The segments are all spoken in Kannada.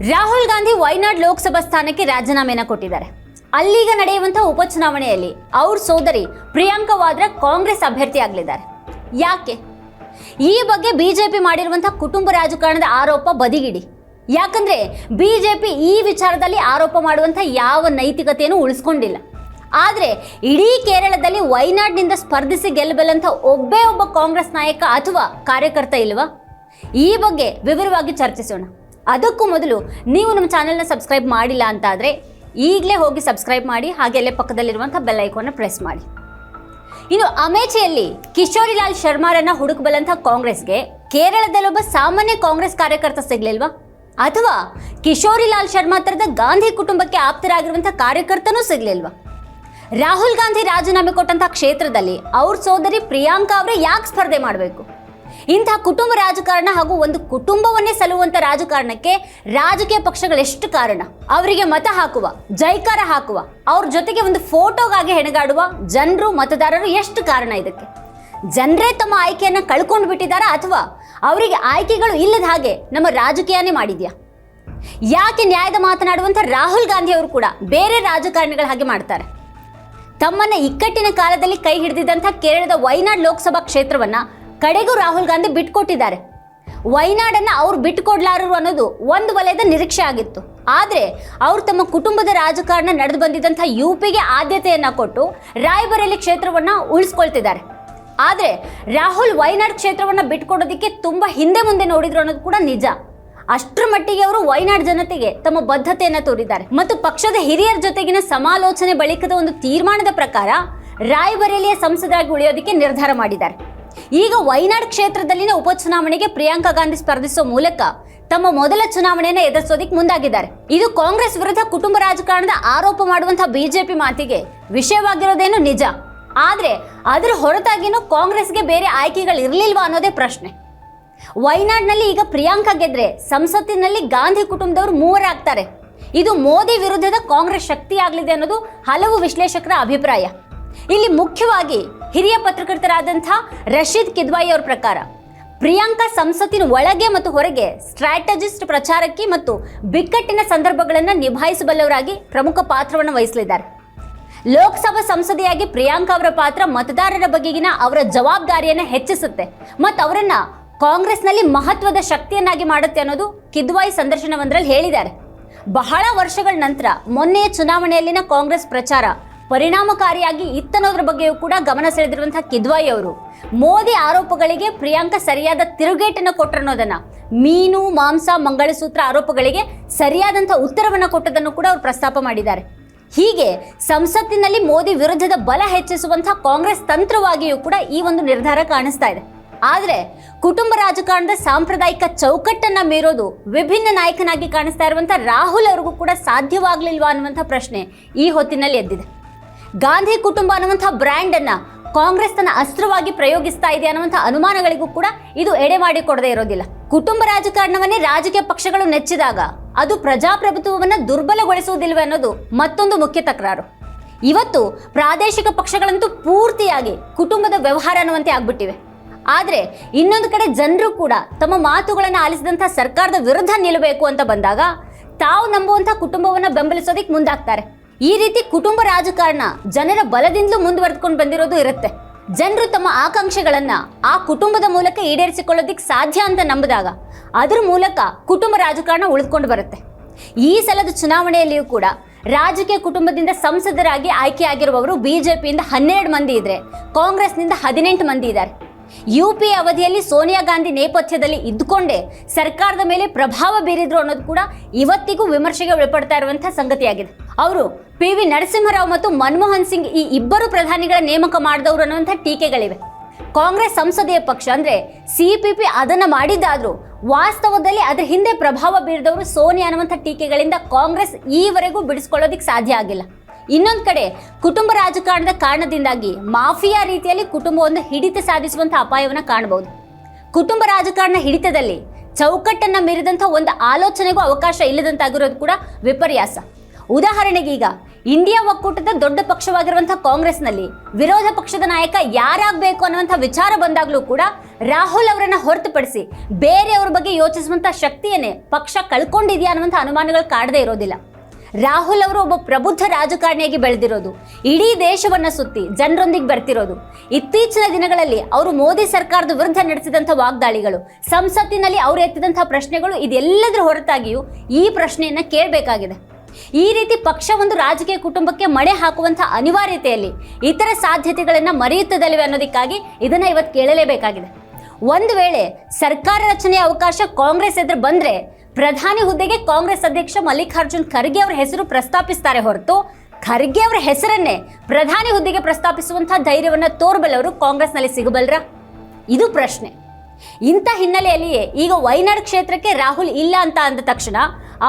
ರಾಹುಲ್ ಗಾಂಧಿ ವೈನಾಡ್ ಲೋಕಸಭಾ ಸ್ಥಾನಕ್ಕೆ ರಾಜೀನಾಮೆನ ಕೊಟ್ಟಿದ್ದಾರೆ. ಅಲ್ಲೀಗ ನಡೆಯುವಂತಹ ಉಪಚುನಾವಣೆಯಲ್ಲಿ ಅವ್ರ ಸೋದರಿ ಪ್ರಿಯಾಂಕಾ ವಾದ್ರಾ ಕಾಂಗ್ರೆಸ್ ಅಭ್ಯರ್ಥಿ ಆಗಲಿದ್ದಾರೆ. ಯಾಕೆ? ಈ ಬಗ್ಗೆ ಬಿಜೆಪಿ ಮಾಡಿರುವಂತಹ ಕುಟುಂಬ ರಾಜಕಾರಣದ ಆರೋಪ ಬದಿಗಿಡಿ. ಯಾಕಂದ್ರೆ ಬಿಜೆಪಿ ಈ ವಿಚಾರದಲ್ಲಿ ಆರೋಪ ಮಾಡುವಂತಹ ಯಾವ ನೈತಿಕತೆಯನ್ನು ಉಳಿಸ್ಕೊಂಡಿಲ್ಲ. ಆದರೆ ಇಡೀ ಕೇರಳದಲ್ಲಿ ವಯನಾಡ್ನಿಂದ ಸ್ಪರ್ಧಿಸಿ ಗೆಲ್ಲಬಲ್ಲಂಥ ಒಬ್ಬೇ ಒಬ್ಬ ಕಾಂಗ್ರೆಸ್ ನಾಯಕ ಅಥವಾ ಕಾರ್ಯಕರ್ತ ಇಲ್ವಾ? ಈ ಬಗ್ಗೆ ವಿವರವಾಗಿ ಚರ್ಚಿಸೋಣ. ಅದಕ್ಕೂ ಮೊದಲು ನೀವು ನಮ್ಮ ಚಾನೆಲ್ನ ಸಬ್ಸ್ಕ್ರೈಬ್ ಮಾಡಿಲ್ಲ ಅಂತಾದರೆ ಈಗಲೇ ಹೋಗಿ ಸಬ್ಸ್ಕ್ರೈಬ್ ಮಾಡಿ ಹಾಗೆ ಅಲ್ಲೇ ಪಕ್ಕದಲ್ಲಿರುವಂಥ ಬೆಲ್ ಐಕಾನ್ನ ಪ್ರೆಸ್ ಮಾಡಿ. ಇನ್ನು ಅಮೇಠಿಯಲ್ಲಿ ಕಿಶೋರಿಲಾಲ್ ಶರ್ಮಾರನ್ನು ಹುಡುಕಬಲ್ಲಂಥ ಕಾಂಗ್ರೆಸ್ಗೆ ಕೇರಳದಲ್ಲೊಬ್ಬ ಸಾಮಾನ್ಯ ಕಾಂಗ್ರೆಸ್ ಕಾರ್ಯಕರ್ತ ಸಿಗ್ಲಿಲ್ವಾ? ಅಥವಾ ಕಿಶೋರಿಲಾಲ್ ಶರ್ಮಾ ಥರದ ಗಾಂಧಿ ಕುಟುಂಬಕ್ಕೆ ಆಪ್ತರಾಗಿರುವಂಥ ಕಾರ್ಯಕರ್ತನೂ ಸಿಗ್ಲಿಲ್ವಾ? ರಾಹುಲ್ ಗಾಂಧಿ ರಾಜೀನಾಮೆ ಕೊಟ್ಟಂಥ ಕ್ಷೇತ್ರದಲ್ಲಿ ಅವ್ರ ಸೋದರಿ ಪ್ರಿಯಾಂಕಾ ಅವರೇ ಯಾಕೆ ಸ್ಪರ್ಧೆ ಮಾಡಬೇಕು? ಇಂಥ ಕುಟುಂಬ ರಾಜಕಾರಣ ಹಾಗೂ ಒಂದು ಕುಟುಂಬವನ್ನೇ ಸಲ್ಲುವಂಥ ರಾಜಕಾರಣಕ್ಕೆ ರಾಜಕೀಯ ಪಕ್ಷಗಳು ಎಷ್ಟು ಕಾರಣ? ಅವರಿಗೆ ಮತ ಹಾಕುವ, ಜೈಕಾರ ಹಾಕುವ, ಅವ್ರ ಜೊತೆಗೆ ಒಂದು ಫೋಟೋಗಾಗಿ ಹೆಣಗಾಡುವ ಜನರು, ಮತದಾರರು ಎಷ್ಟು ಕಾರಣ ಇದಕ್ಕೆ? ಜನರೇ ತಮ್ಮ ಆಯ್ಕೆಯನ್ನು ಕಳ್ಕೊಂಡು ಬಿಟ್ಟಿದ್ದಾರಾ ಅಥವಾ ಅವರಿಗೆ ಆಯ್ಕೆಗಳು ಇಲ್ಲದ ಹಾಗೆ ನಮ್ಮ ರಾಜಕೀಯನೇ ಮಾಡಿದ್ಯಾ? ಯಾಕೆ ನ್ಯಾಯದ ಮಾತನಾಡುವಂಥ ರಾಹುಲ್ ಗಾಂಧಿ ಅವರು ಕೂಡ ಬೇರೆ ರಾಜಕಾರಣಿಗಳ ಹಾಗೆ ಮಾಡ್ತಾರೆ? ತಮ್ಮನ್ನ ಇಕ್ಕಟ್ಟಿನ ಕಾಲದಲ್ಲಿ ಕೈ ಹಿಡಿದಿದ್ದಂಥ ಕೇರಳದ ವೈನಾಡ್ ಲೋಕಸಭಾ ಕ್ಷೇತ್ರವನ್ನ ಕಡೆಗೂ ರಾಹುಲ್ ಗಾಂಧಿ ಬಿಟ್ಕೊಟ್ಟಿದ್ದಾರೆ ವೈನಾಡನ್ನು ಅವ್ರು ಬಿಟ್ಟುಕೊಡ್ಲಾರರು ಅನ್ನೋದು ಒಂದು ವಲಯದ ನಿರೀಕ್ಷೆ ಆಗಿತ್ತು. ಆದರೆ ಅವರು ತಮ್ಮ ಕುಟುಂಬದ ರಾಜಕಾರಣ ನಡೆದು ಬಂದಿದ್ದಂಥ ಯು ಪಿಗೆ ಆದ್ಯತೆಯನ್ನು ಕೊಟ್ಟು ರಾಯಬರೇಲಿ ಕ್ಷೇತ್ರವನ್ನ ಉಳಿಸ್ಕೊಳ್ತಿದ್ದಾರೆ. ಆದರೆ ರಾಹುಲ್ ವೈನಾಡ್ ಕ್ಷೇತ್ರವನ್ನ ಬಿಟ್ಕೊಡೋದಕ್ಕೆ ತುಂಬಾ ಹಿಂದೆ ಮುಂದೆ ನೋಡಿದ್ರು ಅನ್ನೋದು ಕೂಡ ನಿಜ. ಅಷ್ಟರ ಮಟ್ಟಿಗೆ ಅವರು ವೈನಾಡ್ ಜನತೆಗೆ ತಮ್ಮ ಬದ್ಧತೆಯನ್ನು ತೋರಿದ್ದಾರೆ. ಮತ್ತು ಪಕ್ಷದ ಹಿರಿಯರ ಜೊತೆಗಿನ ಸಮಾಲೋಚನೆ ಬಳಿಕದ ಒಂದು ತೀರ್ಮಾನದ ಪ್ರಕಾರ ರಾಯಬರೇಲಿಯ ಸಂಸದರಾಗಿ ಉಳಿಯೋದಕ್ಕೆ ನಿರ್ಧಾರ ಮಾಡಿದ್ದಾರೆ. ಈಗ ವೈನಾಡ್ ಕ್ಷೇತ್ರದಲ್ಲಿನ ಉಪಚುನಾವಣೆಗೆ ಪ್ರಿಯಾಂಕಾ ಗಾಂಧಿ ಸ್ಪರ್ಧಿಸುವ ಮೂಲಕ ತಮ್ಮ ಮೊದಲ ಚುನಾವಣೆಯನ್ನು ಎದುರಿಸೋದಕ್ಕೆ ಮುಂದಾಗಿದ್ದಾರೆ. ಇದು ಕಾಂಗ್ರೆಸ್ ವಿರುದ್ಧ ಕುಟುಂಬ ರಾಜಕಾರಣದ ಆರೋಪ ಮಾಡುವಂತಹ ಬಿಜೆಪಿ ಮಾತಿಗೆ ವಿಷಯವಾಗಿರೋದೇನು ನಿಜ? ಆದ್ರೆ ಅದರ ಹೊರತಾಗಿನೂ ಕಾಂಗ್ರೆಸ್ಗೆ ಬೇರೆ ಆಯ್ಕೆಗಳು ಇರಲಿಲ್ವಾ ಅನ್ನೋದೇ ಪ್ರಶ್ನೆ. ವೈನಾಡ್ನಲ್ಲಿ ಈಗ ಪ್ರಿಯಾಂಕಾ ಗೆದ್ರೆ ಸಂಸತ್ತಿನಲ್ಲಿ ಗಾಂಧಿ ಕುಟುಂಬದವರು ಮೂವರಾಗ್ತಾರೆ ಇದು ಮೋದಿ ವಿರುದ್ಧದ ಕಾಂಗ್ರೆಸ್ ಶಕ್ತಿಯಾಗಲಿದೆ ಅನ್ನೋದು ಹಲವು ವಿಶ್ಲೇಷಕರ ಅಭಿಪ್ರಾಯ. ಇಲ್ಲಿ ಮುಖ್ಯವಾಗಿ ಹಿರಿಯ ಪತ್ರಕರ್ತರಾದಂಥ ರಶೀದ್ ಕಿದ್ವಾಯಿ ಅವರ ಪ್ರಕಾರ, ಪ್ರಿಯಾಂಕಾ ಸಂಸತ್ತಿನ ಒಳಗೆ ಮತ್ತು ಹೊರಗೆ ಸ್ಟ್ರಾಟಜಿಸ್ಟ್ ಪ್ರಚಾರಕ್ಕೆ ಮತ್ತು ಬಿಕ್ಕಟ್ಟಿನ ಸಂದರ್ಭಗಳನ್ನು ನಿಭಾಯಿಸಬಲ್ಲವರಾಗಿ ಪ್ರಮುಖ ಪಾತ್ರವನ್ನು ವಹಿಸಲಿದ್ದಾರೆ. ಲೋಕಸಭಾ ಸಂಸದೆಯಾಗಿ ಪ್ರಿಯಾಂಕಾ ಅವರ ಪಾತ್ರ ಮತದಾರರ ಬಗೆಗಿನ ಅವರ ಜವಾಬ್ದಾರಿಯನ್ನು ಹೆಚ್ಚಿಸುತ್ತೆ ಮತ್ತು ಅವರನ್ನ ಕಾಂಗ್ರೆಸ್ನಲ್ಲಿ ಮಹತ್ವದ ಶಕ್ತಿಯನ್ನಾಗಿ ಮಾಡುತ್ತೆ ಅನ್ನೋದು ಕಿದ್ವಾಯಿ ಸಂದರ್ಶನವೊಂದರಲ್ಲಿ ಹೇಳಿದ್ದಾರೆ. ಬಹಳ ವರ್ಷಗಳ ನಂತರ ಮೊನ್ನೆಯ ಚುನಾವಣೆಯಲ್ಲಿನ ಕಾಂಗ್ರೆಸ್ ಪ್ರಚಾರ ಪರಿಣಾಮಕಾರಿಯಾಗಿ ಇತ್ತನ್ನೋದ್ರ ಬಗ್ಗೆಯೂ ಕೂಡ ಗಮನ ಸೆಳೆದಿರುವಂತಹ ಕಿದ್ವಾಯಿ ಅವರು. ಮೋದಿ ಆರೋಪಗಳಿಗೆ ಪ್ರಿಯಾಂಕಾ ಸರಿಯಾದ ತಿರುಗೇಟನ್ನು ಕೊಟ್ಟರನ್ನೋದನ್ನ, ಮೀನು, ಮಾಂಸ, ಮಂಗಳಸೂತ್ರ ಆರೋಪಗಳಿಗೆ ಸರಿಯಾದಂಥ ಉತ್ತರವನ್ನು ಕೊಟ್ಟದನ್ನು ಕೂಡ ಅವರು ಪ್ರಸ್ತಾಪ ಮಾಡಿದ್ದಾರೆ. ಹೀಗೆ ಸಂಸತ್ತಿನಲ್ಲಿ ಮೋದಿ ವಿರುದ್ಧದ ಬಲ ಹೆಚ್ಚಿಸುವಂತಹ ಕಾಂಗ್ರೆಸ್ ತಂತ್ರವಾಗಿಯೂ ಕೂಡ ಈ ಒಂದು ನಿರ್ಧಾರ ಕಾಣಿಸ್ತಾ ಇದೆ. ಆದರೆ ಕುಟುಂಬ ರಾಜಕಾರಣದ ಸಾಂಪ್ರದಾಯಿಕ ಚೌಕಟ್ಟನ್ನ ಮೀರೋದು ವಿಭಿನ್ನ ನಾಯಕನಾಗಿ ಕಾಣಿಸ್ತಾ ಇರುವಂಥ ರಾಹುಲ್ ಅವರಿಗೂ ಕೂಡ ಸಾಧ್ಯವಾಗಲಿಲ್ವಾ ಅನ್ನುವಂಥ ಪ್ರಶ್ನೆ ಈ ಹೊತ್ತಿನಲ್ಲಿ ಎದ್ದಿದೆ. ಗಾಂಧಿ ಕುಟುಂಬ ಅನ್ನುವಂಥ ಬ್ರ್ಯಾಂಡನ್ನು ಕಾಂಗ್ರೆಸ್ ತನ್ನ ಅಸ್ತ್ರವಾಗಿ ಪ್ರಯೋಗಿಸ್ತಾ ಇದೆ ಅನ್ನುವಂಥ ಅನುಮಾನಗಳಿಗೂ ಕೂಡ ಇದು ಎಡೆ ಮಾಡಿಕೊಡದೇ ಇರೋದಿಲ್ಲ. ಕುಟುಂಬ ರಾಜಕಾರಣವನ್ನೇ ರಾಜಕೀಯ ಪಕ್ಷಗಳು ನೆಚ್ಚಿದಾಗ ಅದು ಪ್ರಜಾಪ್ರಭುತ್ವವನ್ನು ದುರ್ಬಲಗೊಳಿಸುವುದಿಲ್ವೇ ಅನ್ನೋದು ಮತ್ತೊಂದು ಮುಖ್ಯ ತಕರಾರು. ಇವತ್ತು ಪ್ರಾದೇಶಿಕ ಪಕ್ಷಗಳಂತೂ ಪೂರ್ತಿಯಾಗಿ ಕುಟುಂಬದ ವ್ಯವಹಾರ ಅನ್ನುವಂತೆ ಆಗ್ಬಿಟ್ಟಿವೆ. ಆದರೆ ಇನ್ನೊಂದು ಕಡೆ ಜನರು ಕೂಡ ತಮ್ಮ ಮಾತುಗಳನ್ನು ಆಲಿಸಿದಂಥ ಸರ್ಕಾರದ ವಿರುದ್ಧ ನಿಲ್ಲಬೇಕು ಅಂತ ಬಂದಾಗ ತಾವು ನಂಬುವಂಥ ಕುಟುಂಬವನ್ನು ಬೆಂಬಲಿಸೋದಕ್ಕೆ ಮುಂದಾಗ್ತಾರೆ. ಈ ರೀತಿ ಕುಟುಂಬ ರಾಜಕಾರಣ ಜನರ ಬಲದಿಂದಲೂ ಮುಂದುವರೆದುಕೊಂಡು ಬಂದಿರೋದು ಇರುತ್ತೆ. ಜನರು ತಮ್ಮ ಆಕಾಂಕ್ಷೆಗಳನ್ನ ಆ ಕುಟುಂಬದ ಮೂಲಕ ಈಡೇರಿಸಿಕೊಳ್ಳೋದಿಕ್ ಸಾಧ್ಯ ಅಂತ ನಂಬಿದಾಗ ಅದ್ರ ಮೂಲಕ ಕುಟುಂಬ ರಾಜಕಾರಣ ಉಳಿದುಕೊಂಡು ಬರುತ್ತೆ. ಈ ಸಲದ ಚುನಾವಣೆಯಲ್ಲಿಯೂ ಕೂಡ ರಾಜಕೀಯ ಕುಟುಂಬದಿಂದ ಸಂಸದರಾಗಿ ಆಯ್ಕೆಯಾಗಿರುವವರು ಬಿಜೆಪಿಯಿಂದ ಹನ್ನೆರಡು ಮಂದಿ ಇದ್ರೆ ಕಾಂಗ್ರೆಸ್ನಿಂದ ಹದಿನೆಂಟು ಮಂದಿ ಇದ್ದಾರೆ. ಯು ಪಿ ಅವಧಿಯಲ್ಲಿ ಸೋನಿಯಾ ಗಾಂಧಿ ನೇಪಥ್ಯದಲ್ಲಿ ಇದ್ದುಕೊಂಡೇ ಸರ್ಕಾರದ ಮೇಲೆ ಪ್ರಭಾವ ಬೀರಿದ್ರು ಅನ್ನೋದು ಕೂಡ ಇವತ್ತಿಗೂ ವಿಮರ್ಶೆಗೆ ಒಳಪಡ್ತಾ ಇರುವಂತಹ ಸಂಗತಿಯಾಗಿದೆ. ಅವರು ಪಿ ವಿ ನರಸಿಂಹರಾವ್ ಮತ್ತು ಮನಮೋಹನ್ ಸಿಂಗ್ ಈ ಇಬ್ಬರು ಪ್ರಧಾನಿಗಳ ನೇಮಕ ಮಾಡಿದವರು ಅನ್ನುವಂಥ ಟೀಕೆಗಳಿವೆ. ಕಾಂಗ್ರೆಸ್ ಸಂಸದೀಯ ಪಕ್ಷ ಅಂದ್ರೆ ಸಿಪಿಪಿ ಅದನ್ನ ಮಾಡಿದ್ದಾದ್ರೂ ವಾಸ್ತವದಲ್ಲಿ ಅದರ ಹಿಂದೆ ಪ್ರಭಾವ ಬೀರಿದವರು ಸೋನಿಯಾ ಅನ್ನುವಂಥ ಟೀಕೆಗಳಿಂದ ಕಾಂಗ್ರೆಸ್ ಈವರೆಗೂ ಬಿಡಿಸ್ಕೊಳ್ಳೋದಿಕ್ಕೆ ಸಾಧ್ಯ ಆಗಿಲ್ಲ. ಇನ್ನೊಂದು ಕಡೆ, ಕುಟುಂಬ ರಾಜಕಾರಣದ ಕಾರಣದಿಂದಾಗಿ ಮಾಫಿಯಾ ರೀತಿಯಲ್ಲಿ ಕುಟುಂಬವನ್ನು ಹಿಡಿತ ಸಾಧಿಸುವಂಥ ಅಪಾಯವನ್ನು ಕಾಣಬಹುದು. ಕುಟುಂಬ ರಾಜಕಾರಣ ಹಿಡಿತದಲ್ಲಿ ಚೌಕಟ್ಟನ್ನ ಮೀರಿದಂಥ ಒಂದು ಆಲೋಚನೆಗೂ ಅವಕಾಶ ಇಲ್ಲದಂತಾಗಿರೋದು ಕೂಡ ವಿಪರ್ಯಾಸ. ಉದಾಹರಣೆಗೆ ಈಗ, ಇಂಡಿಯಾ ಒಕ್ಕೂಟದ ದೊಡ್ಡ ಪಕ್ಷವಾಗಿರುವಂಥ ಕಾಂಗ್ರೆಸ್ನಲ್ಲಿ ವಿರೋಧ ಪಕ್ಷದ ನಾಯಕ ಯಾರಾಗಬೇಕು ಅನ್ನುವಂಥ ವಿಚಾರ ಬಂದಾಗಲೂ ಕೂಡ ರಾಹುಲ್ ಅವರನ್ನು ಹೊರತುಪಡಿಸಿ ಬೇರೆಯವ್ರ ಬಗ್ಗೆ ಯೋಚಿಸುವಂಥ ಶಕ್ತಿಯನ್ನೇ ಪಕ್ಷ ಕಳ್ಕೊಂಡಿದೆಯಾ ಅನ್ನುವಂಥ ಅನುಮಾನಗಳು ಕಾಡದೇ ಇರೋದಿಲ್ಲ. ರಾಹುಲ್ ಅವರು ಒಬ್ಬ ಪ್ರಬುದ್ಧ ರಾಜಕಾರಣಿಯಾಗಿ ಬೆಳೆದಿರೋದು. ಇಡೀ ದೇಶವನ್ನ ಸುತ್ತಿ ಜನರೊಂದಿಗೆ ಬರ್ತಿರೋದು. ಇತ್ತೀಚಿನ ದಿನಗಳಲ್ಲಿ ಅವರು ಮೋದಿ ಸರ್ಕಾರದ ವಿರುದ್ಧ ನಡೆಸಿದಂಥ ವಾಗ್ದಾಳಿಗಳು, ಸಂಸತ್ತಿನಲ್ಲಿ ಅವರು ಎತ್ತಿದಂಥ ಪ್ರಶ್ನೆಗಳು, ಇದೆಲ್ಲದರ ಹೊರತಾಗಿಯೂ ಈ ಪ್ರಶ್ನೆಯನ್ನು ಕೇಳಬೇಕಾಗಿದೆ. ಈ ರೀತಿ ಪಕ್ಷ ಒಂದು ರಾಜಕೀಯ ಕುಟುಂಬಕ್ಕೆ ಮಣೆ ಹಾಕುವಂಥ ಅನಿವಾರ್ಯತೆಯಲ್ಲಿ ಇತರ ಸಾಧ್ಯತೆಗಳನ್ನು ಮರೆಯುತ್ತದಲ್ವೇ ಅನ್ನೋದಕ್ಕಾಗಿ ಇದನ್ನು ಇವತ್ತು ಕೇಳಲೇಬೇಕಾಗಿದೆ. ಒಂದು ವೇಳೆ ಸರ್ಕಾರ ರಚನೆಯ ಅವಕಾಶ ಕಾಂಗ್ರೆಸ್ ಎದುರು ಬಂದ್ರೆ ಪ್ರಧಾನಿ ಹುದ್ದೆಗೆ ಕಾಂಗ್ರೆಸ್ ಅಧ್ಯಕ್ಷ ಮಲ್ಲಿಕಾರ್ಜುನ್ ಖರ್ಗೆ ಅವರ ಹೆಸರು ಪ್ರಸ್ತಾಪಿಸ್ತಾರೆ ಹೊರತು ಖರ್ಗೆ ಅವರ ಹೆಸರನ್ನೇ ಪ್ರಧಾನಿ ಹುದ್ದೆಗೆ ಪ್ರಸ್ತಾಪಿಸುವಂತಹ ಧೈರ್ಯವನ್ನು ತೋರ್ಬಲ್ಲವರು ಕಾಂಗ್ರೆಸ್ನಲ್ಲಿ ಸಿಗಬಲ್ರ ಇದು ಪ್ರಶ್ನೆ. ಇಂಥ ಹಿನ್ನೆಲೆಯಲ್ಲಿಯೇ ಈಗ ವೈನಾಡ್ ಕ್ಷೇತ್ರಕ್ಕೆ ರಾಹುಲ್ ಇಲ್ಲ ಅಂತ ಅಂದ ತಕ್ಷಣ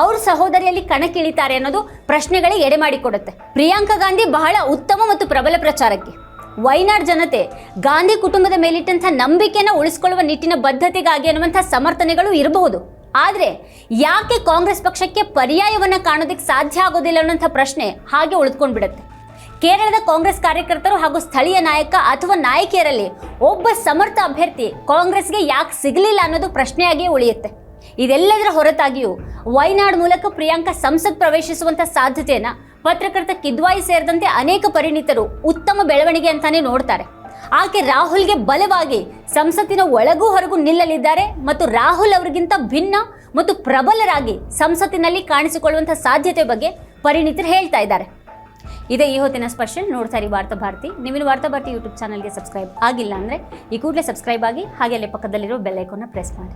ಅವ್ರ ಸಹೋದರಿಯಲ್ಲಿ ಕಣಕ್ಕಿಳಿತಾರೆ ಅನ್ನೋದು ಪ್ರಶ್ನೆಗಳಿಗೆ ಎಡೆ ಮಾಡಿಕೊಡುತ್ತೆ. ಪ್ರಿಯಾಂಕಾ ಗಾಂಧಿ ಬಹಳ ಉತ್ತಮ ಮತ್ತು ಪ್ರಬಲ ಪ್ರಚಾರಕ್ಕೆ. ವೈನಾಡ್ ಜನತೆ ಗಾಂಧಿ ಕುಟುಂಬದ ಮೇಲಿಟ್ಟಂಥ ನಂಬಿಕೆಯನ್ನು ಉಳಿಸಿಕೊಳ್ಳುವ ನಿಟ್ಟಿನ ಬದ್ಧತೆಗಾಗಿ ಅನ್ನುವಂಥ ಸಮರ್ಥನೆಗಳು ಇರಬಹುದು. ಆದರೆ ಯಾಕೆ ಕಾಂಗ್ರೆಸ್ ಪಕ್ಷಕ್ಕೆ ಪರ್ಯಾಯವನ್ನು ಕಾಣೋದಕ್ಕೆ ಸಾಧ್ಯ ಆಗೋದಿಲ್ಲ ಅನ್ನೋಂಥ ಪ್ರಶ್ನೆ ಹಾಗೆ ಉಳಿದುಕೊಂಡ್ಬಿಡುತ್ತೆ. ಕೇರಳದ ಕಾಂಗ್ರೆಸ್ ಕಾರ್ಯಕರ್ತರು ಹಾಗೂ ಸ್ಥಳೀಯ ನಾಯಕ ಅಥವಾ ನಾಯಕಿಯರಲ್ಲಿ ಒಬ್ಬ ಸಮರ್ಥ ಅಭ್ಯರ್ಥಿ ಕಾಂಗ್ರೆಸ್ಗೆ ಯಾಕೆ ಸಿಗಲಿಲ್ಲ ಅನ್ನೋದು ಪ್ರಶ್ನೆಯಾಗಿಯೇ ಉಳಿಯುತ್ತೆ. ಇದೆಲ್ಲದರ ಹೊರತಾಗಿಯೂ ವಯನಾಡ್ ಮೂಲಕ ಪ್ರಿಯಾಂಕಾ ಸಂಸತ್ ಪ್ರವೇಶಿಸುವಂಥ ಸಾಧ್ಯತೆಯನ್ನು ಪತ್ರಕರ್ತ ಕಿದ್ವಾಯಿ ಸೇರಿದಂತೆ ಅನೇಕ ಪರಿಣಿತರು ಉತ್ತಮ ಬೆಳವಣಿಗೆ ಅಂತಾನೆ ನೋಡ್ತಾರೆ. ಆಕೆ ರಾಹುಲ್ಗೆ ಬಲವಾಗಿ ಸಂಸತ್ತಿನ ಒಳಗೂ ಹೊರಗೂ ನಿಲ್ಲಲಿದ್ದಾರೆ ಮತ್ತು ರಾಹುಲ್ ಅವರಿಗಿಂತ ಭಿನ್ನ ಮತ್ತು ಪ್ರಬಲರಾಗಿ ಸಂಸತ್ತಿನಲ್ಲಿ ಕಾಣಿಸಿಕೊಳ್ಳುವಂಥ ಸಾಧ್ಯತೆ ಬಗ್ಗೆ ಪರಿಣಿತರು ಹೇಳ್ತಾ ಇದ್ದಾರೆ. ಇದೇ ಈ ಹೊತ್ತಿನ ಸ್ಪೆಷಲ್ ನೋಡ್ತಾ ಇರಿ ವಾರ್ತಾ ಭಾರತಿ. ನೀವಿನ ವಾರ್ತಾ ಭಾರತಿ ಯೂಟ್ಯೂಬ್ ಚಾನಲ್ಗೆ ಸಬ್ಸ್ಕ್ರೈಬ್ ಆಗಿಲ್ಲ ಅಂದರೆ ಈ ಕೂಡಲೇ ಸಬ್ಸ್ಕ್ರೈಬ್ ಆಗಿ ಹಾಗೆ ಅಲ್ಲೇ ಪಕ್ಕದಲ್ಲಿರೋ ಬೆಲ್ ಐಕಾನ್ನ ಪ್ರೆಸ್ ಮಾಡಿ.